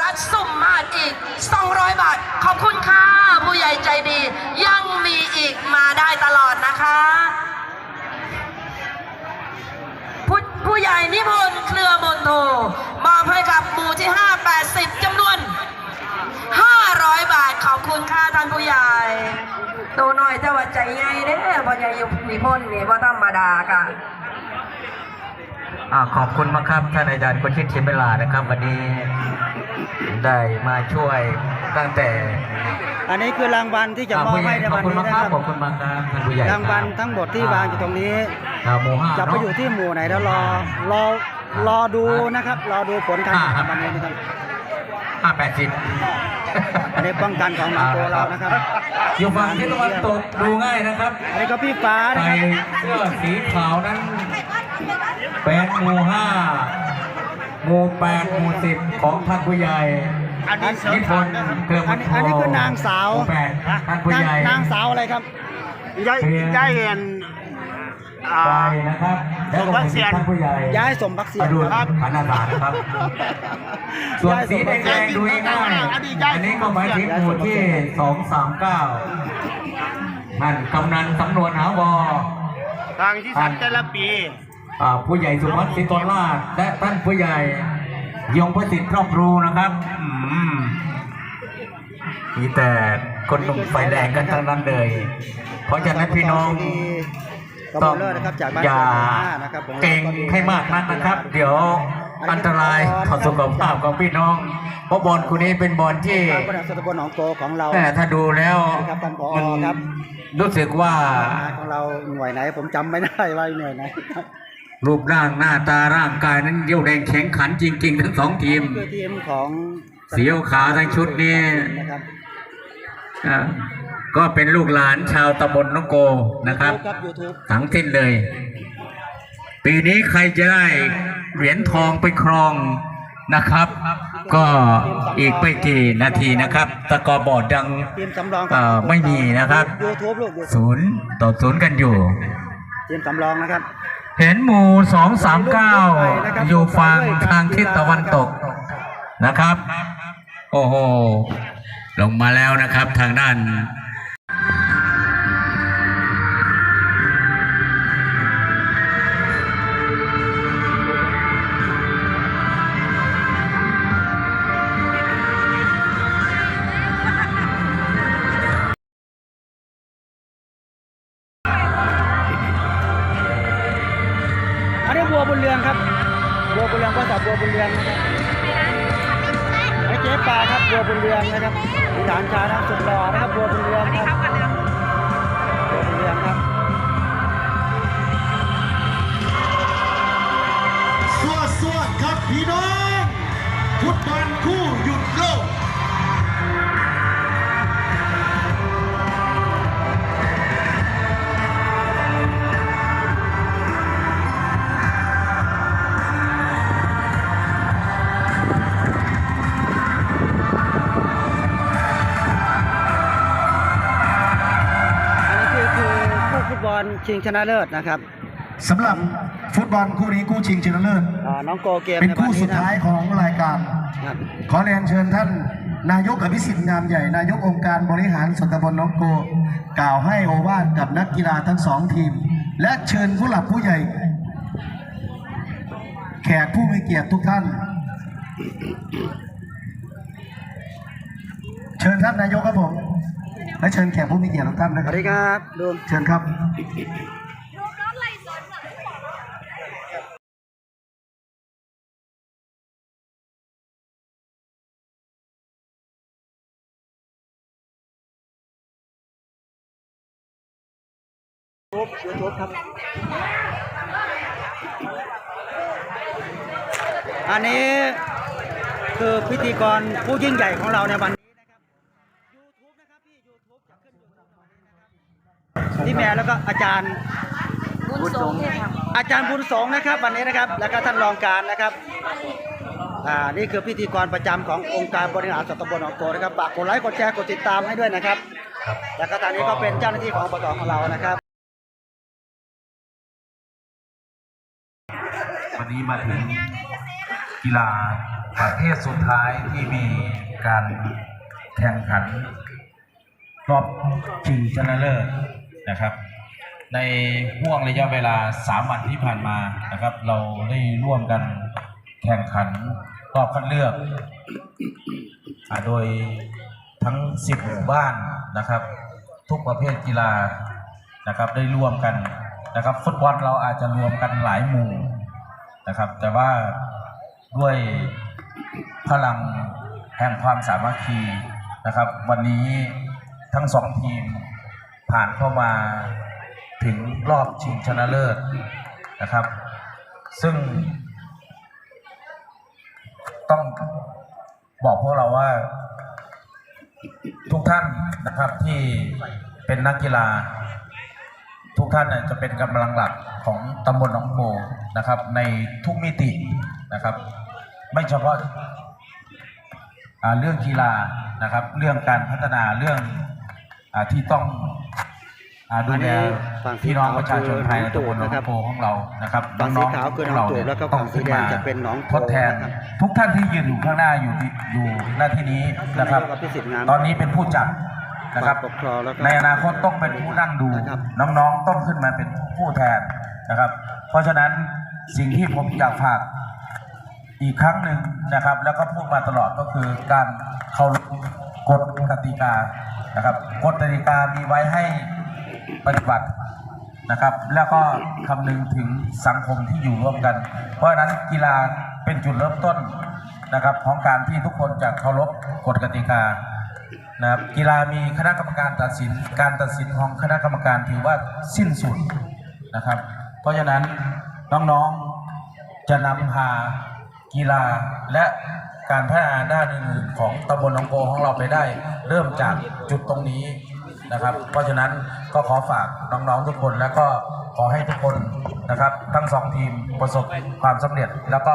รัฐสุ่มมาอีก 200 บาท ขอบคุณค่ะ ผู้ใหญ่ใจดี ยังมีอีกมาได้ตลอดนะคะผู้ผู้ใหญ่นิพนธ์เครือมนโทมอบให้กับหมู่ที่ 580จำนวน 500 บาท ขอบคุณค่ะท่านผู้ใหญ่ตัวน้อยแต่ว่าใจใหญ่เด้อพ่อใหญ่ยุนิพนธ์นี่ว่าธรรมดาค่ะอ่าขอบคุณมากครับท่านอาจารย์กุชิตชิมเวลานะครับวันนี้ ได้มาช่วยตั้งแต่อันนี้คือรางวัลที่จะมอบผู้ใหญ่ให้ในขอบวันคุณนี้มากนะคครัรับบขอบคุณมากครับท่านผู้ใหญ่รางวัลทั้งหมดที่วางอยู่ตรงนี้อ่าหมู่ห้าจะไปเนาะอยู่ที่หมู่ไหนแล้วรอรอรอดูนะครับ รอดูผลการแข่งขันวันนี้นะครับห้าแปดสิบอันนี้ป้องกันของหนองโกเรานะครับอยู่ฝั่งทิศตะวันตกดูง่ายนะครับอันนี้ก็พี่ฟ้านะใส่ครับเสื้อสีขาวนั้นเป็นหมู่ห้า หมู่แปดหมู่สิบของท่านผู้ใหญ่นิพนธ์เครือมอันนนี้โทอันนี้คือนางสาวหมู่แปดท่านผู้นางใหญ่นางสาวอะไรครับย้ายย้ายเห็นอ่า ไปนะครับแล้วก็สมบัติเสียนท่านผู้ใหญ่ย้ายสมบักเสียอดุลครับขันอาสานะครับ ส่วนสีแดย้ายงๆดูง่ายๆอันนี้ก็หมายถึงหมู่ที่สองสามเก้านั่นกำนันสำนวนหาวอ ทางที่สันแต่ละปีอ่า ผู้ใหญ่สุพัฒน์สิตนราชและท่านผู้ใหญ่ยงประสิทธิ์ครอบครูนะครับอืมมีแต่คนหนุ่มไฟแรงกันทั้งนั้นเลย เพราะฉะนั้นพี่น้องก็ต้บอองลเลอร์นะครับจากบ้านอย่านะครับของราเก่งให้มากนักนะครับ เดี๋ยวอันตรายต่อสุขภาพของพี่น้องเพราะบอลคู่นี้เป็นบอลที่การบริหารส่วนตำบลหนองโกของเราแม่ถ้าดูแล้วครับท่านผอมันครับรู้สึกว่าของเราหน่วยไหนผมจำไม่ได้ว่าหน่วยไหนค รับรูปร่างหน้าตาร่างกายนั้นเยี่ยวแรงแข็งขันจริง ๆ ทั้งสองทีม คือทีมของเสียวขาวทั้งชุดนี้นะครับอ่าก็เป็นลูกหลานชาวตำบลนองโกนะครับครับยูทูบทั้งสิ้นเลย ปีนี้ใครจะได้เหรียญทองไปครองนะครับ ก็อีกไม่กี่นาทีนะครับ ตะกอบอร์ดยังทีมสำรองเอ่อไม่มีนะครับยูทูบลูก YouTube ศูนย์ต่อศูนย์กันอยู่ ทีมสำรองนะครับ เห็นหมู่สองสามเก้าอยู่ฝั่งทางทิศตะวันตกนะครับ โอ้โห ลงมาแล้วนะครับทางด้าน เรืองครับบัวบุญเรืองภาษาบัวบุญเรืองนะครับไอ้เจ๊ปลาครับบัวบุญเรืองนะครับมีฐานชานะสุดหล่อนะครับบัวบุญเรืองครับบัวบุญเรืองครับสวดสวดครับพี่น้องฟุตบอลคู่หยุด ชิงชนะเลิศนะครับสำหรับฟุตบอลคู่นี้คู่ชิงชนะเลิศอ่าน้องโกเกมเป็นในวันคู่นี้สุดนะท้ายของรายการ ครับ ขอเรียนเชิญท่านนายกอภิสิทธิ์งามใหญ่ นายกองค์การบริหารส่วนตำบลหน้องโก กล่าวให้โอวาทกับนักกีฬาทั้งสองทีม และเชิญผู้หลักผู้ใหญ่ แขกผู้มีเกียรติทุกท่าน เชิญท่านนายกครับผม และเชิญแขกผู้มีเกียรติทุกท่านนะสครัวับ สดีครับลุงเชิญครับยูทูบครับ อันนี้คือพิธีกรผู้ยิ่งใหญ่ของเราในวันนี้นะครับ YouTube นะครับพี่ YouTube จะขึ้นอยู่ตรงนี้นะครับ พี่แม่แล้วก็อาจารย์ บุญสงฆ์ค่ะอาจารย์บุญสงฆ์นะครับ วันนี้นะครับ แล้วก็ท่านรองการนะครับอ่านี่คือพิธีกรประจำขององค์การบริหารส่วนตำบลหนองโกนะครับฝากกดไลค์กดแชร์กดติดตามให้ด้วยนะครับแล้วก็ตอนนี้ก็เป็นเจ้าหน้าที่ของอบตของเรานะครับ วันนี้มาถึงกีฬาประเภทสุดท้ายที่มีการแข่งขันรอบชิงชนะเลิศ นะครับ ในห่วงระยะเวลา 3 วันที่ผ่านมานะครับ เราได้ร่วมกันแข่งขันรอบคัดเลือกอโดยทั้ง 10 หมู่บ้านนะครับ ทุกประเภทกีฬานะครับได้ร่วมกันนะครับ ฟุตบอลเราอาจจะรวมกันหลายหมู่นะครับ แต่ว่าด้วยพลังแห่งความสามัคคีนะครับ วันนี้ทั้งสองทีม ผ่านเข้ามาถึงรอบชิงชนะเลิศนะครับ ซึ่ง ต้องบอกพวกเราว่า ทุกท่านนะครับที่เป็นนักกีฬา ทุกท่านจะเป็นกำลังหลักของตำบลหนองโพนะครับ ในทุกมิตินะครับ ไม่เฉพาะเรื่องกีฬานะครับ เรื่องการพัฒนาเรื่องอที่ต้อง ดูแลฝั่งสีพี่น้องขาวประชาชนภายในตำบลหนองนะครับโพของเรานะครับฝั่งสีน้องๆขาวคือพวกเราหนองตูบเนี่ยแล้วก็ต้อฝั่งงสีขึ้นแดงมาจะเป็นหนองโพทดแทนนะครับทุกท่านที่ยืนอยู่ข้างหน้าอยู่ที่อยู่หน้าที่นี้นะครับท่านนายกอภิสิทธิ์งามตอนนี้เป็นผู้จัดนะครับฝ่ายปกครองแล้วก็ในอนาคตต้องเป็นผู้นั่งดูนะครับน้องๆต้องขึ้นมาเป็นผู้แทนนะครับ เพราะฉะนั้นสิ่งที่ผมอยากฝากอีกครั้งหนึ่งนะครับ แล้วก็พูดมาตลอดก็คือการเคารพกฎกติกานะครับกฎกติกามีไว้ให้ ปฏิบัตินะครับ แล้วก็คำนึงถึงสังคมที่อยู่ร่วมกัน เพราะฉะนั้นกีฬาเป็นจุดเริ่มต้นนะครับของการที่ทุกคนจะเคารพกฎกติกานะครับกีฬามีคณะกรรมการตัดสิน การตัดสินของคณะกรรมการถือว่าสิ้นสุดนะครับ เพราะฉะนั้นน้องๆจะนำพากีฬาและการพัฒนาด้านอื่นๆของตำบลหนองโพของเราไปได้ เริ่มจากจุดตรงนี้นะครับ เพราะฉะนั้น ก็ขอฝากน้องๆทุกคน แล้วก็ขอให้ทุกคนนะครับ ทั้งสองทีมประสบความสำเร็จ แล้วก็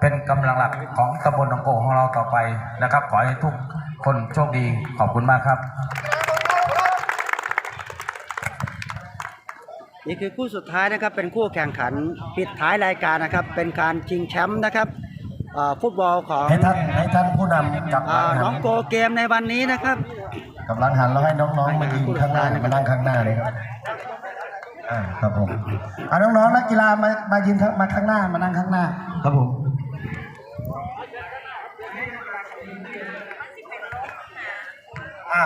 เป็นกำลังหลักของตำบลหนองโพของเราต่อไปนะครับ ขอให้ทุกคนโชคดีขอบคุณมากครับ นี่คือคู่สุดท้ายนะครับเป็นคู่แข่งขันปิดท้ายรายการนะครับ เป็นการชิงแชมป์นะครับเอ่อฟุตบอลของให้ท่านให้ท่านผู้นำกับหอ่าลังน้หัองนโกเกมในวันนี้นะครับ กับหลังหันแล้วให้น้องๆมายืนข้างหน้ามานั่งข้างหน้าเลยครับอ่าครับผมอ่าน้องๆนักกีฬามามายืนมาข้างหน้ามานั่งข้างหน้า ครับผมอ่า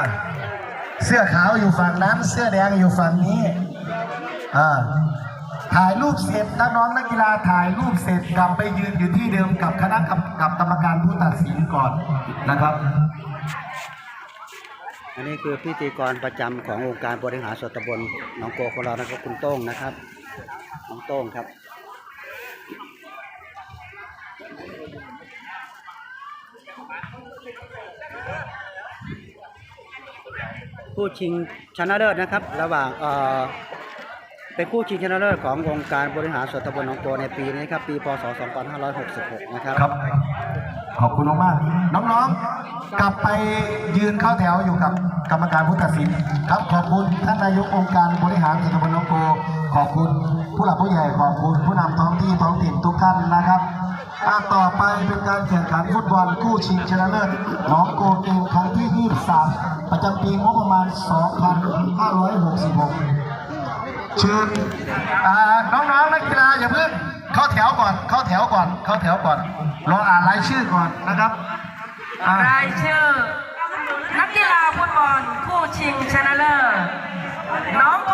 เสื้อขาวอยู่ฝั่งนั้น เสื้อแดงอยู่ฝั่งนี้อ่าถ่ายรูปเสร็จนักน้องนักกีฬาถ่ายรูปเสร็จกลับไปยืนอยู่ที่เดิมกับคณะกับกับกรรมการผู้ตัดสินก่อนนะครับ อันนี้คือพิธีกรประจำขององค์การบริหารส่วนตำบลหนองโกของเรานะครับคุณโต้งนะครับน้องโต้งครับผู้ชิงชนะเลิศนะครับ ระหว่างเอ่อเป็นผู้ชิงชนะเลิศขององค์การบริหารส่วนตำบลหนองโกในปีนี้ครับ ปีพศ 2566 นะครับ ครับ ขอบคุณมากๆน้องๆ กลับไปยืนเข้าแถวอยู่กับกรรมการผู้ตัดสินครับขอบคุณท่านนายกองค์การบริหารส่วนตำบลหนองโกขอบคุณผู้หลักผู้ใหญ่ขอบคุณผู้นำท้องที่ท้องถิ่นทุกท่านนะครับอะต่อไปเป็นการแข่งขันฟุตบอลคู่ชิงชนะเลิศหนองโกเกมครั้งที่ 23 ประจำปีงบประมาณ 2566 เชิญอ่าน้องๆนักกีฬาอย่าเพิ่งเข้าแถวก่อน เข้าแถวก่อน เข้าแถวก่อน รออ่านรายชื่อก่อนนะครับ อ่ารายชื่อ นักกีฬาฟุตบอลคู่ชิงชนะเลิศน้องโก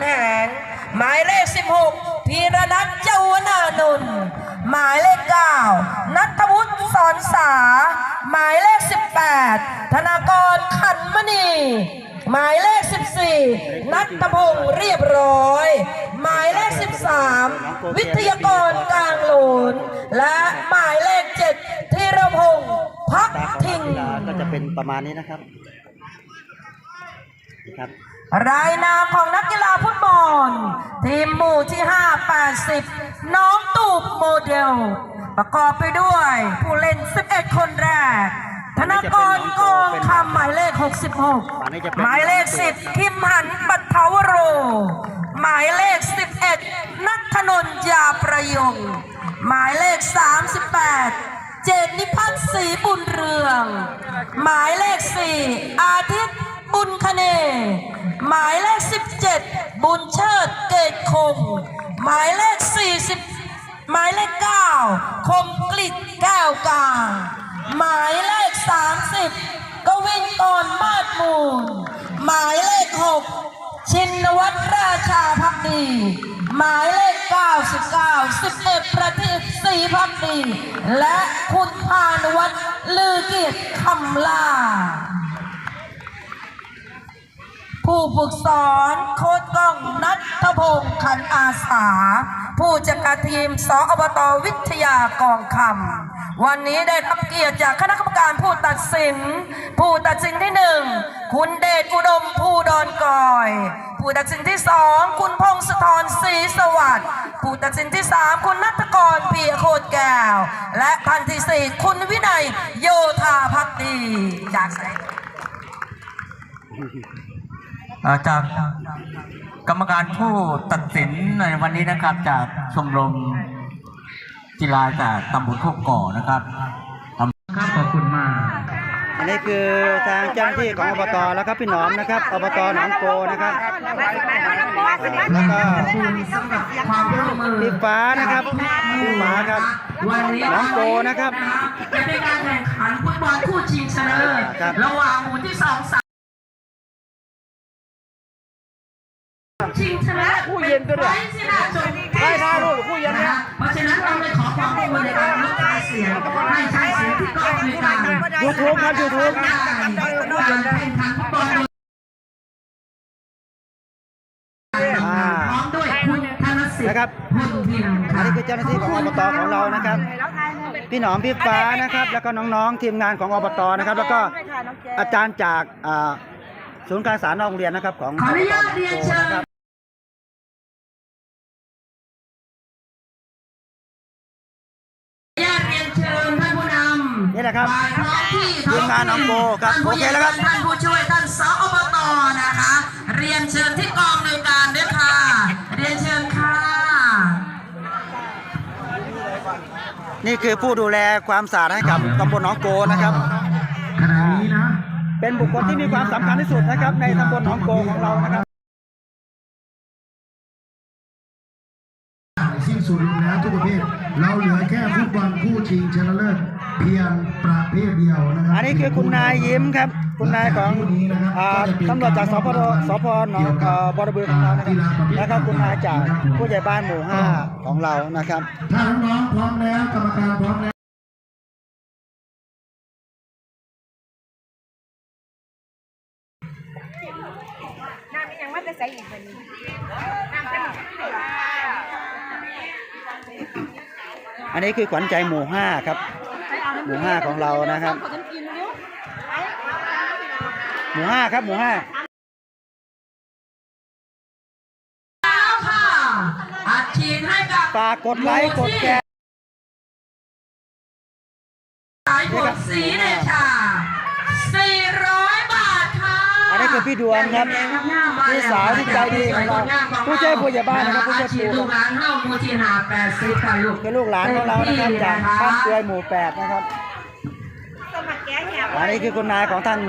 ำแหง หมายเลข 16 พีรนัทเจ้าวนานนท์หมายเลข 9 นัทวุฒิสอนสา หมายเลข 18 ธนากรขันมณี หมายเลข 14 นัทพงศ์เรียบร้อย หมายเลข 13 วิทยากรกลางโหลน และหมายเลข 7 ธีรพงศ์พักทินังก็จะเป็นประมาณนี้นะครับครับ รายนามของนักกีฬาฟุตบอล ทีมหมู่ที่ 580 น้องตูบโมเดล ประกอบไปด้วย ผู้เล่น 11 คนแรก ธนากรกองคำหมายเลข 66 หมายเลข 10 คิมหันปัทาวโร หมายเลข 11 นัทธนนยาประยง หมายเลข 38เจดนิพัฒน์ศรีบุญเรือง หมายเลข4อาทิตย์บุญคเน หมายเลข 17 บุญเชิดเกตคง หมายเลข 40 หมายเลข 9 คมกลิตแก้วกลาง หมายเลข 30 กวินกรมาดมูล หมายเลข 6 ชินวัตรราชาพักดี หมายเลข 99 11 ประทีปศรีพักดี และคุณพานุวัฒน์ลือเกียรติคำลา ผู้ฝึกสอนโค้ชกล้องนัทพงศ์ขันอาสา ผู้จัดการทีมสอบตวิทยากองคำวันนี้ได้รับเกียรติจากคณะกรรมการผู้ตัดสิน ผู้ตัดสินที่หนึ่งคุณเดชอุดมผู้ดอนกอย ผู้ตัดสินที่สองคุณพงศธรศรีสวัสดิ์ผู้ตัดสินที่สามคุณนัทกรเพียโคตรแก้ว และท่านที่สี่คุณวินัยโยธาพักดีจากไหนอ่ จากกรรมการผู้ตัดสินในวันนี้นะครับ จากชมรมกีฬาจากตำบลโคกก่อนะครับครับขอบคุณมากอันนี้คือทางเจ้าหน้าที่ของอบตแล้วครับพี่หนอมนะครับอบตหนองโกนะครับแล้วก็สำหรับความร่วมมือพี่ฟ้านะครับพี่ฟ้าครับวันนี้น้องโกนะครับจะเป็นการแข่งขันฟุตบอลคู่ชิงชนะเลิศครับระหว่างหมู่ที่สอง ชิงชนะเลิศคู่เย็นก็ได้ไว้ที่น่าชมได้ครับลูกคู่เย็นเนี่ยเพราะฉะนั้นเราเลยขอความร่วมมือในการลดค่าเสียงให้ใช้เสียงที่กองในการ YouTube ครับ YouTube ได้การแข่งขันฟุตบอลโดยอ่าพร้อมด้วยคุณธนสิทธิ์นะครับพุนพิมพ์อันนี้คือเจ้าหน้าที่ของอบตของเรานะครับ พี่หนอมพี่ฟ้านะครับ แล้วก็น้องๆทีมงานของอบตนะครับ แล้วก็อาจารย์จากอ่าศูนย์การศึกษานอกโรงเรียนนะครับของขออนุญาตเรียนเชิญนะครับญ นี่แหละครับฝ่ายท้องที่ทีมงานน้องโบครับท่านผู้โอเคแล้วครับท่านผู้ช่วยท่านสอบตนะคะ เรียนเชิญที่กองในวยการด้วยค่ะ เรียนเชิญค่ะ นี่คือผู้ดูแลความสะอาดให้กับตำบลหนองโกนะครับขณะนี้นะเป็นบุคคลที่มีความสำคัญที่สุดนะครับ ในตำบลหนองโกของเรานะครับสิ้นสุดลงแล้วทุกประเภท เราเหลือแค่ฟุตบอลคู่ชิงชนะเลิศ เพียงประเภทเดียวนะครับ อันนี้คือคุณนายยิ้มครับ คุณนายของอ่าตำรวจจากสพสพหนองเอ่อบรบือของเรานะครับแล้วก็คุณนายจากผู้ใหญ่บ้านหมู่ห้าของเรานะครับ ถ้าน้องๆพร้อมแล้วกรรมการพร้อมแล้วน้ำยังไม่ได้ใส่อีกเลยน้ำเต็มอันนี้คือขวัญใจหมู่ห้าครับ หมู่ห้าของเรานะครับ หมู่ห้าครับหมู่ห้าแล้วค่ะอัดฉีดให้กับฝากกดไลค์กดแชร์สายผลสีเดชา400บาทค่ะอันนี้ คือพี่ดวงครับพี่สาวที่ใจดีของเราผู้ช่วยผู้ใหญ่บ้านนะครับผู้ช่วยอาชีผู้พลูกหลานเฮามูที่หา80ค่ะลูกเป็นลูกหลานของเรานะครับจากบ้านเกลือยหมู่แปดนะครับสมัครแก้แหบอันนี้คือคุณนายของท่าน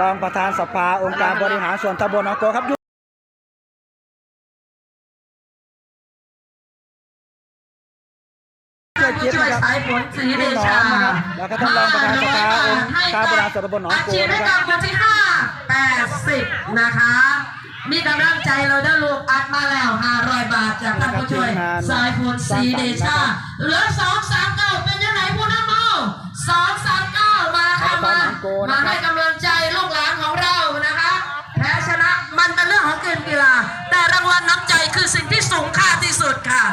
รองประธานสภาองค์การบริหารส่วนตำบลหนองโกครับช่วยจิ๊บช่วยนะครับสายฝนสีเดพี่หนอชามนะครับแล้วก็ท่านรองประธานสภาองค์การบริหารส่วนตำบลหนองโกอาชีพนะให้ครักับ บวันที่ห้าแปดสิบนะคะ มีกำลังใจเราได้ลูกอัดมาแล้ว 500 บาทจากท่านผู้ช่วย สายฝนสีเดชา เหลือสองสามเก้าเป็นยังไงผู้นำเอาสองสามเก้ามาค่ะมา มาให้กำลังใจลูกหลานของเรานะคะ แพ้ชนะมันเป็นเรื่องของเกมกีฬา แต่รางวัลน้ำใจคือสิ่งที่สูงค่าที่สุดค่ะ